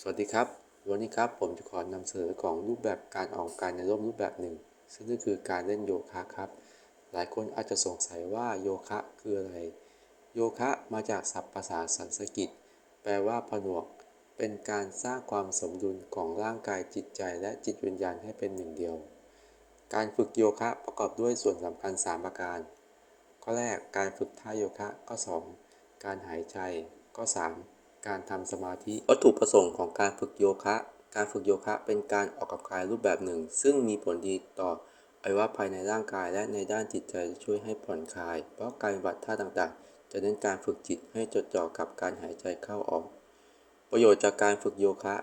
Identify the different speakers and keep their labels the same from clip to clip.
Speaker 1: สวัสดีครับ วันนี้ครับผมจะขอนำเสนอของรูปแบบการออกกำลังกายในร่มรูปแบบหนึ่ง ซึ่งนั่นคือการเล่นโยคะครับ หลายคนอาจจะสงสัยว่าโยคะคืออะไร โยคะมาจากศัพท์ภาษาสันสกฤตแปลว่าผนวก เป็นการสร้างความสมดุลของร่างกายจิตใจและจิตวิญญาณให้เป็นหนึ่งเดียว การฝึกโยคะประกอบด้วยส่วนสำคัญ 3 ประการ ข้อแรกการฝึกท่าโยคะข้อ 2 การหายใจข้อ 3 การทำสมาธิวัตถุประสงค์ของการฝึกโยคะ การฝึกโยคะเป็นการออกกำลังกายรูปแบบหนึ่ง ซึ่งมีผลดีต่ออวัยวะภายในร่างกายและในด้านจิตใจช่วยให้ผ่อนคลาย เพราะการปฏิบัติท่าต่างๆ จะเน้นการฝึกจิตให้จดจ่อกับการหายใจเข้าออก ประโยชน์จากการฝึกโยคะ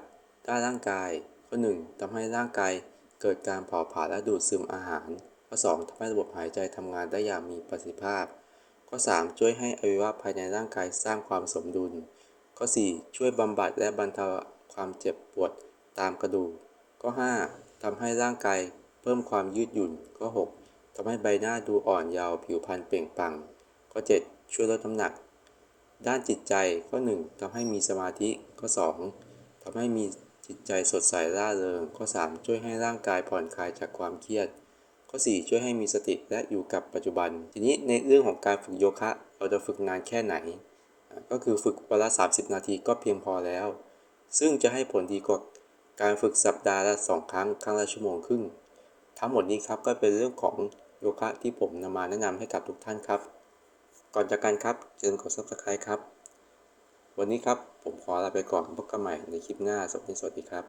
Speaker 1: ด้านร่างกาย ข้อ 1ทำให้ร่างกายเกิดการเผาผลาญและดูดซึมอาหาร ข้อ 2ทำให้ระบบหายใจทำงานได้อย่างมีประสิทธิภาพ ข้อ 3 ช่วยให้อวัยวะภายในร่างกายสร้างความสมดุล ข้อ 4 ช่วยบำบัดและบรรเทาความเจ็บปวดตามกระดูก ข้อ 5ทำให้ร่างกายเพิ่มความยืดหยุ่น ข้อ 6ทำให้ใบหน้าดูอ่อนเยาว์ผิวพรรณเปล่งปลั่ง ข้อ 7 ช่วยลดน้ำหนัก ด้านจิตใจ ข้อ 1ทำให้มีสมาธิ ข้อ 2ทำให้มีจิตใจสดใสร่าเริง ข้อ 3 ช่วยให้ร่างกายผ่อนคลายจากความเครียด ข้อ 4 ช่วยให้มีสติและอยู่กับปัจจุบัน ทีนี้ในเรื่องของการฝึกโยคะ เราจะฝึกนานแค่ไหน ก็คือฝึกวันละ 30 นาทีก็เพียงพอแล้ว ซึ่งจะให้ผลดีกว่าการฝึกสัปดาห์ละ 2 ครั้ง ครั้งละชั่วโมงครึ่ง ทั้งหมดนี้ครับก็เป็นเรื่องของโยคะที่ผมนำมาแนะนำให้กับทุกท่านครับ ก่อนจากกันครับเชิญกด subscribe ครับ วันนี้ครับผมขอลาไปก่อนพบกันใหม่ในคลิปหน้าสวัสดีสวัสดีครับ